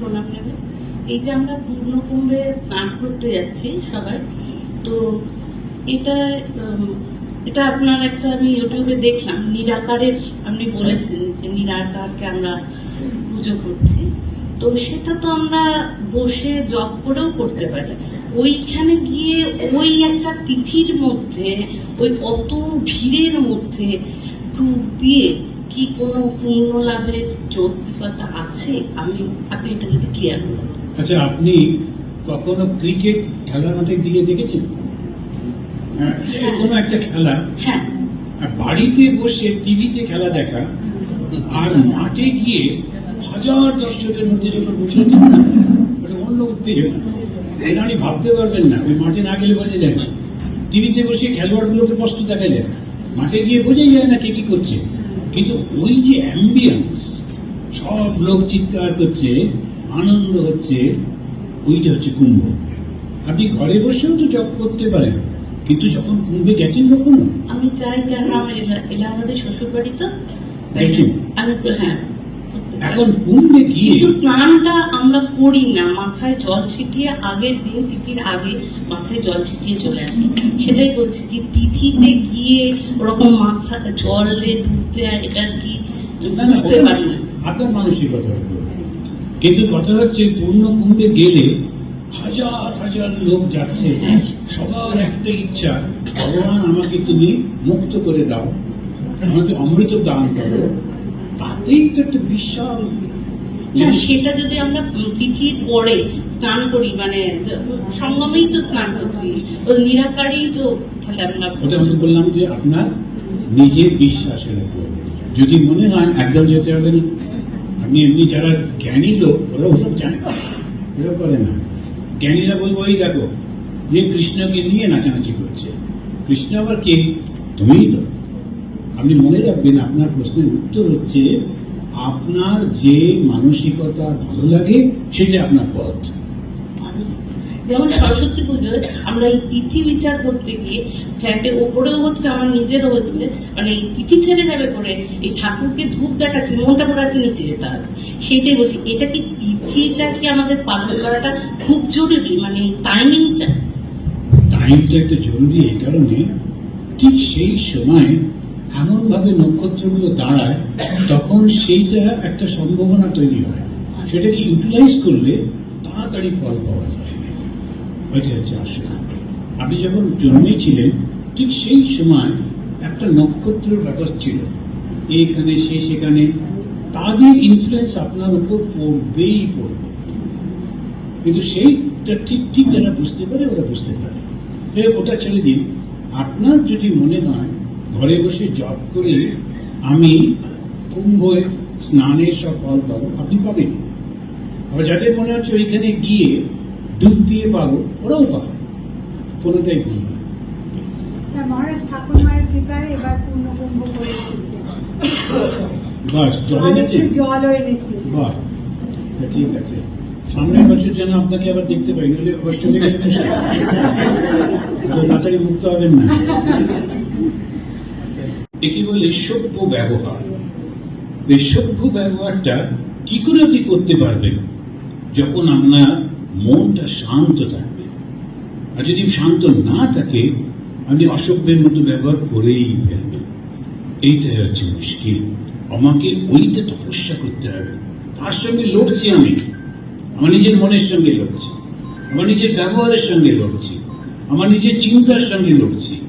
প্রণাম নেবে এই যে আমরা পূর্ণ কুম্ভে স্নান করতে যাচ্ছি সবাই তো এটা এটা আপনার একটা আমি ইউটিউবে দেখলাম, নিরাকারের আপনি বলেছেন যে নিরাকারকে আমরা পুজো করছি। তো সেটা তো আমরা বসে জব করেও করতে পারি। ওইখানে গিয়ে ওই একটা তিথির মধ্যে, ওই অত ভিড়ের মধ্যে ডুব দিয়ে কি কোনো পূর্ণ লাভের যৌক্তিকতা আছে? আমি আপনি এটা যদি ক্লিয়ার করেন আচ্ছা আপনি কখনো ক্রিকেট খেলার মাঠে গিয়ে দেখেছেন? হ্যাঁ, কোনো একটা খেলা। হ্যাঁ। বাড়িতে বসে টিভিতে খেলা দেখা আর মাঠে গিয়ে হাজার দর্শকের মধ্যে যখন বসে মানে অন্য উত্তেজনা। এটা আপনি ভাবতে পারবেন না ওই মাঠে না গেলে বোঝা যায় না। টিভিতে বসে খেলোয়াড়গুলোকে কষ্ট দেখা যায় মাঠে গিয়ে বোঝাই যায় না কে কি করছে। কিন্তু ওই যে অ্যাম্বিয়েন্স সব লোক চিৎকার করছে আনন্দ হচ্ছে ওইটা হচ্ছে কুম্ভ। আপনি ঘরে বসেও তো জব করতে পারেন কিন্তু যখন কুম্ভে গেছেন কখনো? আমি চাই কেন? আমার এলা- এলাহাবাদের শ্বশুর বাড়ি তো? আমি তো হ্যাঁ। এখন গিয়ে স্নানটা আমরা করি না মাথায় জল ছিটিয়ে আগের দিন তিথির আগে মাথায় জল ছিটিয়ে চলে আসি। সেটাই বলছি যে তিথিতে গিয়ে ওরকম মাথা জলে ডুবতে এটা কি বুঝতে পারি না। আপনার মানসিকতা কিন্তু কথা হচ্ছে পূর্ণ কুম্ভে গেলে হাজার হাজার লোক যাচ্ছে। সবার একটা ইচ্ছা ভগবান আমাকে তুমি মুক্ত করে দাও। আমাকে অমৃত দান করো। তাতেই তো একটা বিশাল সেটা যদি আমরা তিথির পরে স্নান করি মানে সঙ্গমেই তো স্নান করছি। ওই নিরাকারেই তো তাহলে আমরা ওটা আমি বললাম যে আপনার নিজের বিশ্বাসের উপর। যদি মনে হয় একদম যেতে হবে আপনি এমনি যারা জ্ঞানী লোক ওরা ওসব জানে না ওরা করে না। জ্ঞানীরা বলব ওই দেখো যে কৃষ্ণকে নিয়ে নাচানাচি করছে কৃষ্ণ আবার কে? তুমিই তো। আপনি মনে রাখবেন আপনার প্রশ্নের উত্তর হচ্ছে আপনার যে মানসিকতা ভালো লাগে সেটা আপনার পথ যেমন সরস্বতী পুজোয় আমরা এই তিথি বিচার করতে গিয়ে ফ্ল্যাটে ওপরেও হচ্ছে আমার নিজেরও হচ্ছে মানে তিথি ছেড়ে যাবে করে এই ঠাকুরকে ধূপ দেখাচ্ছে মনটা পড়া আছে নিচে সেটাই বলছি এটা কি তিথিটা কি আমাদের পালন করাটা খুব জরুরি মানে টাইমিংটা টাইমটা একটা জরুরি এই কারণে ঠিক সেই সময় এমন ভাবে নক্ষত্রগুলো দাঁড়ায়, তখন সেইটা একটা সম্ভাবনা তৈরি হয়। সেটাকে ইউটিলাইজ করলে তাড়াতাড়ি ফল পাওয়া যায়। ওইটা হচ্ছে আসলে আপনি যখন জন্মেছিলেন, ঠিক সেই সময় একটা নক্ষত্রের ব্যাপার ছিল। এইখানে, সে সেখানে, তাদের ইনফ্লুয়েন্স আপনার উপর পড়বেই পড়বে। কিন্তু সেইটা ঠিক ঠিক যারা বুঝতে পারে, ওরা বুঝতে পারে। ওটা ছেড়ে দিন। আপনার যদি মনে হয় ঘরে বসে জব করে আমি কুম্ভ স্নানের সব ফল পাবো। আপনি পাবেন। আবার যাদের মনে হচ্ছে ওইখানে গিয়ে ডুব দিয়ে পাবো ওরাও পাবে। কোনোটাই ভুল মহারাজ ঠাকুর মায়ের কৃপায় এবার পূর্ণকুম্ভ করে এসেছে। বাস জলে আর গেছে? এনেছে। বাহ ঠিক আছে। সামনের বছর যেন আপনাকে আবার দেখতে পাই নইলে তাড়াতাড়ি মুক্ত হবেন না। একে বলে সভ্য ব্যবহার। এই সভ্য ব্যবহারটা কি করে আপনি করতে পারবেন? যখন আপনার মনটা শান্ত থাকবে। আর যদি শান্ত না থাকে, আপনি অসভ্যের মতো ব্যবহার করেই ফেলবেন। এইটাই হচ্ছে মুশকিল। আমাকে ওইটা তপস্যা করতে হবে। তার সঙ্গে লড়ছি আমি। আমার নিজের মনের সঙ্গে লড়ছি। আমার নিজের ব্যবহারের সঙ্গে লড়ছি। আমার নিজের চিন্তার সঙ্গে লড়ছি।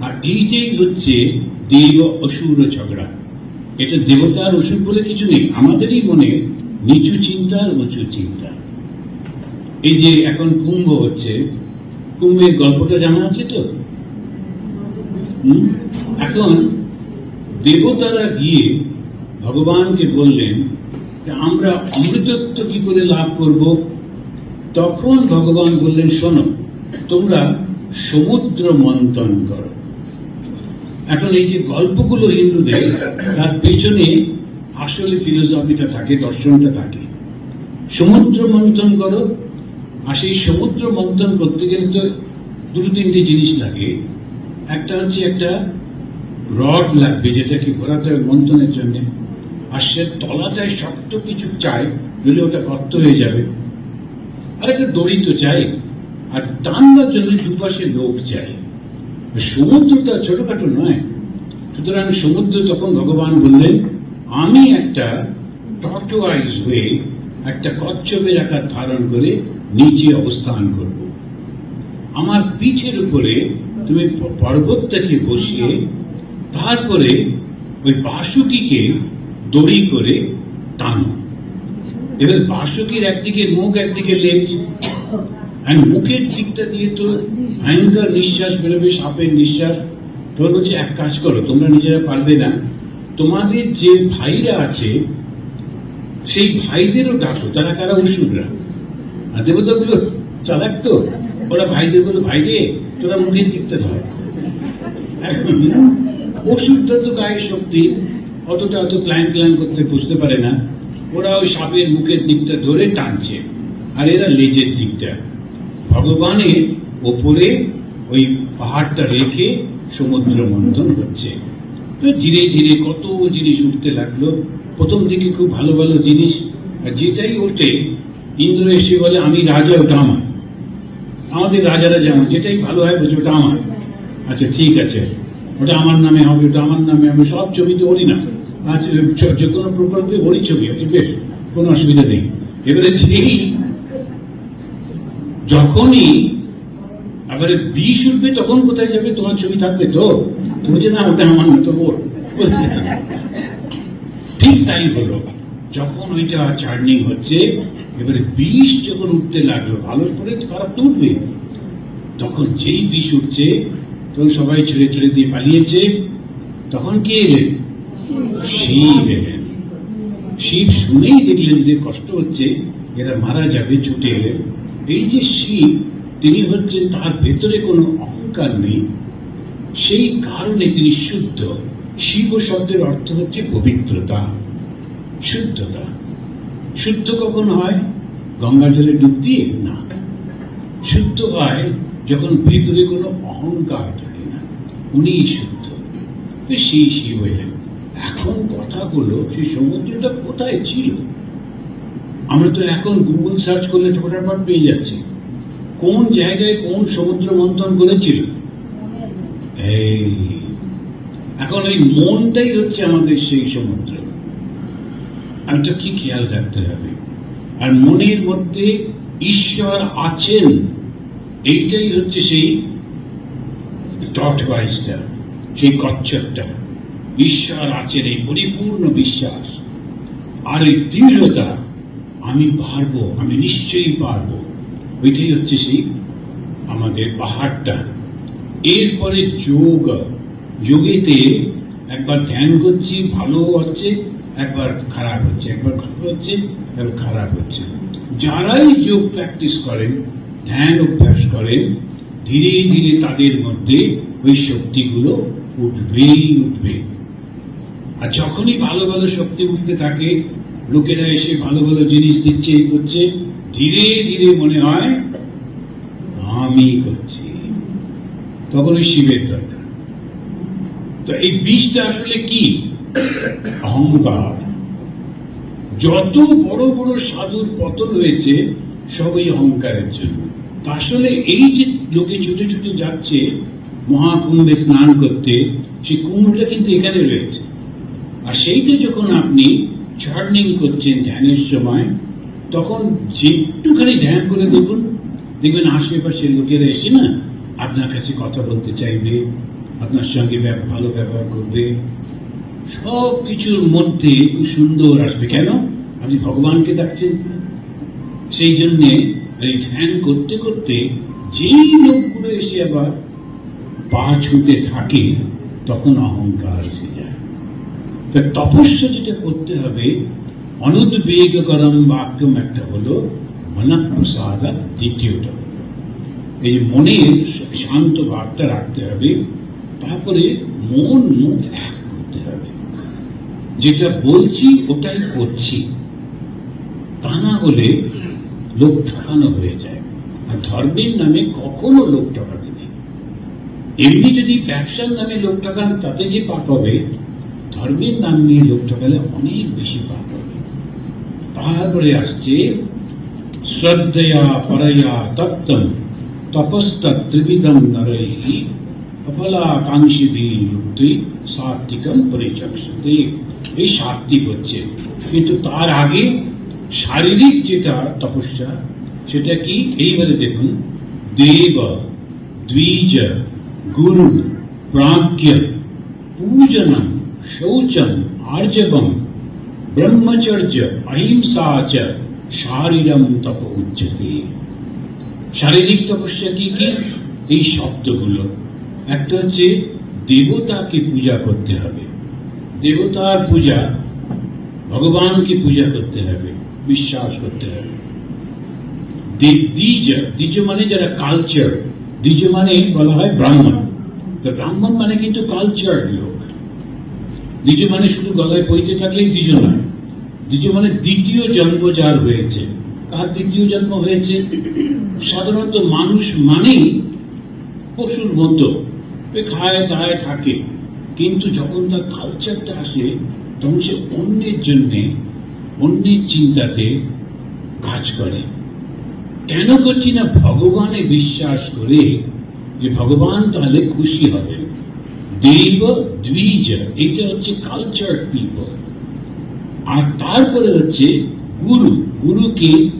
আর এইটাই হচ্ছে দেব অসুর ঝগড়া। এটা দেবতার অসুর বলে কিছু নেই। আমাদেরই মনে নিচু চিন্তা আর উঁচু চিন্তা। এই যে এখন কুম্ভ হচ্ছে, কুম্ভের গল্পটা জানা আছে তো? এখন দেবতারা গিয়ে ভগবানকে বললেন আমরা অমৃতত্ব কি করে লাভ করব? তখন ভগবান বললেন, শোনো, তোমরা সমুদ্র মন্থন করো। এখন এই যে গল্পগুলো হিন্দুদের, তার পেছনে আসলে ফিলোসফিটা থাকে, দর্শনটা থাকে। সমুদ্র মন্থন করো, আর সেই সমুদ্র মন্থন করতে গেলে তো দুটো তিনটে জিনিস লাগে। একটা হচ্ছে একটা রড লাগবে, যেটাকে ঘোরাতে হবে মন্থনের জন্য। আর সে তলাটায় শক্ত কিছু চাই নইলে ওটা গর্ত হয়ে যাবে। আর একটা দড়ি তো চাই আর টানবার জন্য দুপাশে লোক চাই সমুদ্রটা ছোটখাটো নয়। সুতরাং সমুদ্র তখন ভগবান বললেন, আমি একটা টর্টোয়াইজ হয়ে একটা কচ্ছপের আকার ধারণ করে নিচে অবস্থান করব। আমার পিঠের উপরে তুমি পর্বতটাকে বসিয়ে তারপরে ওই বাসুকিকে দড়ি করে টানো। এবার বাসুকির একদিকে, মুখ একদিকে লেজ আর দিকটা দিয়ে তো ভয়ঙ্কর নিঃশ্বাস, বেরোবে সাপের নিঃশ্বাস। তোর বলছে এক কাজ করো, তোমরা নিজেরা পারবে না। তোমাদের যে ভাইরা আছে, সেই ভাইদেরও ডাকো, তারা কারা অসুররা? আর দেবতাগুলো চালাক তো? ওরা ভাইদের বলো ভাই রে তোরা মুখের দিকটা ধর। ওষুধটা তো গায়ে শক্তি, অতটা অত ক্লাইন ক্লাইন করতে বুঝতে পারে না। ওরা ওই সাপের মুখের দিকটা ধরে টানছে, আর এরা লেজের দিকটা। ভগবানের ওপরে ওই পাহাড়টা রেখে সমুদ্র মন্থন হচ্ছে তো ধীরে ধীরে কত জিনিস উঠতে লাগল। প্রথম দিকে খুব ভালো ভালো জিনিস, আর যেটাই ওঠে, ইন্দ্র এসে বলে, আমি রাজা, ওটা আমার। আমাদের রাজারা যেমন, যেটাই ভালো হয়, বলছে, ওটা আমার। আচ্ছা ঠিক আছে। ওটা আমার নামে হবে, ওটা আমার নামে হবে, সব ছবিতে ওরই না। আচ্ছা যে কোনো প্রকল্পে ওরই ছবি আছে, বেশ, কোনো অসুবিধা নেই। এবারে যেই যখনই এবারে বিষ উঠবে, তখন কোথায় যাবে? তোমার ছবি থাকবে তো। তুমি যে না, ওটা আমার না, তো ওর ঠিক তাই হলো। যখন ওইটা চার্নিং হচ্ছে, এবারে বিষ যখন উঠতে লাগল ভালো করে খারাপ তো উঠবে তখন যেই বিষ উঠছে, তখন সবাই ছেড়ে ছেড়ে দিয়ে পালিয়েছে। তখন কে এলেন শিব এলেন। শিব শুনেই দেখলেন যে কষ্ট হচ্ছে, এরা মারা যাবে, ছুটে এলেন। এই যে শিব, তিনি হচ্ছেন তার ভেতরে কোনো অহংকার নেই। সেই কারণে তিনি শুদ্ধ। শিব শব্দের অর্থ হচ্ছে পবিত্রতা, শুদ্ধতা। শুদ্ধ কখন হয়? গঙ্গা জলে ডুব দিয়ে? না। শুদ্ধ হয় যখন ভিতরে কোনো অহংকার থাকে না। উনিই শুদ্ধ। সেই শিব হইলেন এখন কথা হলো, সেই সমুদ্রটা কোথায় ছিল? আমরা তো এখন গুগল সার্চ করলে ফটাফট পেয়ে যাচ্ছি। কোন জায়গায় কোন সমুদ্র মন্থন করেছিল? এই, এখন ওই মনটাই হচ্ছে আমাদের সেই সমুদ্র। আর এটা কি খেয়াল রাখতে হবে? আর মনের মধ্যে ঈশ্বর আছেন, এইটাই হচ্ছে সেই টট বাইসটা সেই কচ্ছপটা। ঈশ্বর আছেন এই পরিপূর্ণ বিশ্বাস। আর এই দৃঢ়তা আমি পারব, আমি নিশ্চয়ই পারব। ওইটাই হচ্ছে সেই আমাদের পাহাড়টা। এরপরে যোগ। যোগেতে একবার ধ্যান করছি, ভালো হচ্ছে, একবার খারাপ হচ্ছে। একবার ভালো হচ্ছে, একবার খারাপ হচ্ছে। যারাই যোগ প্র্যাকটিস করেন, ধ্যান অভ্যাস করেন, ধীরে ধীরে তাদের মধ্যে ওই শক্তিগুলো উঠবেই উঠবে। আর যখনই ভালো ভালো শক্তি উঠতে থাকে লোকেরা এসে ভালো ভালো জিনিস দিচ্ছে করছে, ধীরে ধীরে মনে হয় আমি করছি। তখন ওই শিবের দরকার। তো এই বিষটা আসলে কি? অহংকার। যত বড় বড় সাধুর পতন হয়েছে, সব এই অহংকারের জন্য। তা আসলে এই যে লোকে ছুটে ছুটে যাচ্ছে, মহাকুম্ভে স্নান করতে, সেই কুম্ভটা কিন্তু এখানে রয়েছে। আর সেইটা যখন আপনি চার্নিং করছেন ধ্যানের সময়, তখন যেটুখানি ধ্যান করে দেখুন, দেখবেন আশেপাশের লোকেরা এসে না আপনার কাছে কথা বলতে চাইবে, আপনার সঙ্গে ভালো ব্যবহার করবে। সব কিছুর মধ্যে সুন্দর আসবে। কেন? আপনি ভগবানকে ডাকছেন। সেই জন্যে এই ধ্যান করতে করতে যেই লোকগুলো এসে আবার পা ছুঁতে থাকে, তখন অহংকার যায় তা তপস্যা যেটা করতে হবে অনুদ্বেগকরম বাক্যম একটা হলো মনঃপ্রসাদা দ্বিতীয়টা। এই মনের শান্ত ভাবটা রাখতে হবে, তারপরে মন মুখ এক করতে হবে। যেটা বলছি, ওটাই করছি। তা না হলে লোক ঠকানো হয়ে যায়। আর ধর্মের নামে কখনো লোক ঠকাবে নেই এমনি যদি ব্যবসার নামে লোক ঠকান, তাতে যে পাপ হবে ধর্মের নাম নিয়ে লোক ঠকালে অনেক বেশি পাপ তারপরে আসছে, শ্রদ্ধয়া পরয়া তত্তম তপস্তত্রিবিদম নরৈহি সফলাকাঙ্ক্ষী যুক্তি সাত্বিকম পরিচক্ষতে। এই সাত্বিক হচ্ছে। কিন্তু তার আগে শারীরিক যেটা তপস্যা, সেটা কি? এইবারে দেখুন, দেব, দ্বিজ, গুরু, প্রাজ্ঞ, পূজনম আর্জবম ব্রহ্মচর্য অহিংসা চ শারীরম তপ উচ্চতে শারীরিক তপস্যা কি কি এই শব্দগুলো। একটা হচ্ছে দেবতাকে পূজা করতে হবে। দেবতার পূজা, ভগবানকে পূজা করতে হবে, বিশ্বাস করতে হবে। দ্বিজ দ্বিজ মানে যারা কালচার দ্বিজ মানে বলা হয় ব্রাহ্মণ। ব্রাহ্মণ মানে কিন্তু কালচার লোক। দ্বিজ মানে শুধু গলায় পইতে থাকলেই দ্বিজ নয়। দ্বিজ মানে দ্বিতীয় জন্ম যার হয়েছে। কার দ্বিতীয় জন্ম হয়েছে? সাধারণত মানুষ মানেই পশুর মতো। খায়, দায়, থাকে। কিন্তু যখন তার কালচারটা আসে, তখন সে অন্যের জন্যে, অন্যের চিন্তাতে কাজ করে। কেন করছি না? ভগবানে বিশ্বাস করে যে ভগবান তাহলে খুশি হবেন দেব দ্বিজ, এটা হচ্ছে কালচার পিপল আর তারপরে হচ্ছে গুরু। গুরুকে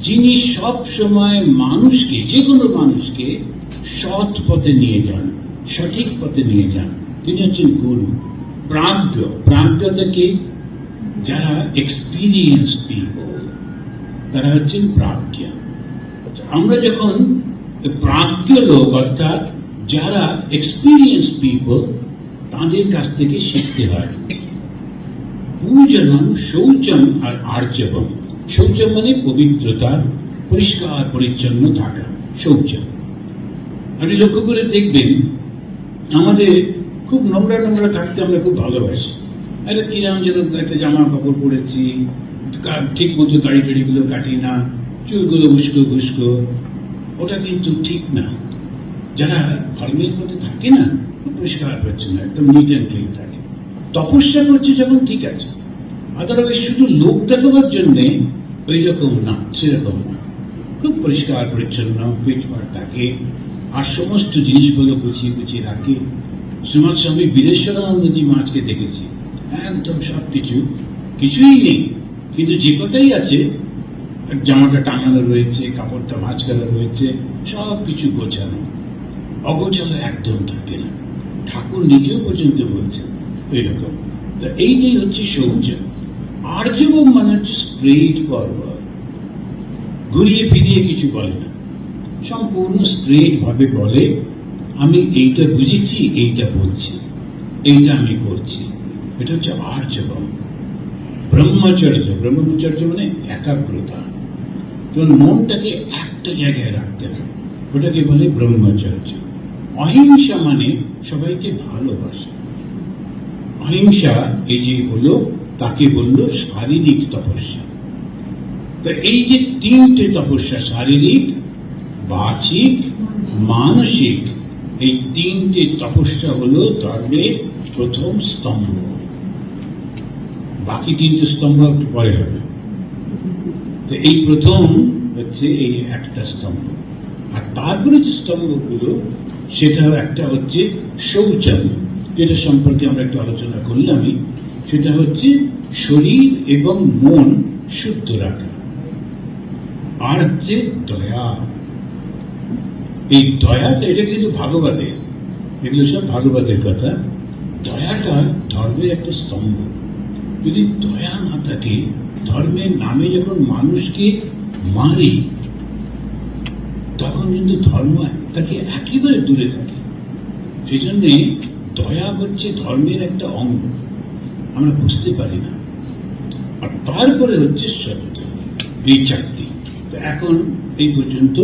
যিনি সব সময় মানুষকে, যে কোনো মানুষকে সৎ পথে নিয়ে যান, সঠিক পথে নিয়ে যান, তিনি হচ্ছেন গুরু। প্রাজ্ঞ। প্রাজ্ঞতা কি? যারা এক্সপিরিয়েন্স পিপল তারা হচ্ছেন প্রাজ্ঞ। আমরা যখন প্রাজ্ঞ লোক, অর্থাৎ যারা এক্সপিরিয়েন্স পিপল তাদের কাছ থেকে শিখতে হয়। পূজনম শৌচম আর আর্জবম শৌচম মানে পবিত্রতা, পরিষ্কার, পরিচ্ছন্ন থাকা, শৌচম। আপনি লক্ষ্য করে দেখবেন, আমাদের খুব নোংরা নোংরা থাকতে আমরা খুব ভালোবাসি। একটা কিরাম যেন একটা জামা কাপড় পরেছি ঠিক মতো গাড়ি টাড়িগুলো কাটি না, চুলগুলো উস্কো ঘুস্কো ওটা কিন্তু ঠিক না। যারা ধর্মের মধ্যে থাকে না পরিষ্কার পরিচ্ছন্ন একদম নিট অ্যান্ড ক্লিন থাকে। তপস্যা করছে যখন ঠিক আছে আদারওয়াইজ শুধু লোক দেখাবার জন্যে ওই রকম না, সেরকম না। খুব পরিষ্কার, পরিচ্ছন্ন পিটপাট থাকে। আর সমস্ত জিনিসগুলো গুছিয়ে গুছিয়ে রাখে। শ্রীমৎ স্বামী বীরেশ্বরানন্দজি মাছকে দেখেছি। একদম সব কিছু কিছুই নেই। কিন্তু যে কটাই আছে, জামাটা টাঙানো রয়েছে, কাপড়টা ভাঁজ রয়েছে সব কিছু গোছানো। অগোছালো একদম থাকে না। ঠাকুর নিজেও পর্যন্ত বলছেন এইরকম। তো এইটাই হচ্ছে শৌচ আর্যবম মানে হচ্ছে স্ট্রেট ফরওয়ার্ড ঘুরিয়ে ফিরিয়ে কিছু বলে না। সম্পূর্ণ স্ট্রেট ভাবে বলে, আমি এইটা বুঝেছি, এইটা বলছি, এইটা আমি করছি। এটা হচ্ছে আর্যবম। ব্রহ্মচর্য। ব্রহ্মচর্য মানে একাগ্রতা। মনটাকে একটা জায়গায় রাখতে হবে ওটাকে বলে ব্রহ্মচর্য। অহিংসা মানে সবাইকে ভালোবাসা। অহিংসা এই যে হলো, তাকে বলল শারীরিক তপস্যা। তো এই যে তিনটে তপস্যা, শারীরিক বাচিক মানসিক, এই তিনটে তপস্যা হলো ধর্মের প্রথম স্তম্ভ। বাকি তিনটে স্তম্ভ একটু পরে হবে। তো এই প্রথম হচ্ছে এই একটা স্তম্ভ। আর তারপরে যে স্তম্ভগুলো সেটা একটা হচ্ছে শৌচম যেটা সম্পর্কে আমরা একটু আলোচনা করলামই, সেটা হচ্ছে শরীর এবং মন শুদ্ধ রাখা। আর হচ্ছে দয়া। এই দয়াটা এটা কিন্তু ভাগবতের। এগুলো সব ভাগবতের কথা। দয়াটা ধর্মের একটা স্তম্ভ। যদি দয়া না থাকে, ধর্মের নামে যখন মানুষকে মারি, তখন কিন্তু ধর্ম তাকে একেবারে দূরে থাকে। সেই জন্যে দয়া হচ্ছে ধর্মের একটা অঙ্গ। আমরা বুঝতে পারি না। আর তারপরে হচ্ছে সত্য এই চারটি এখন এই পর্যন্ত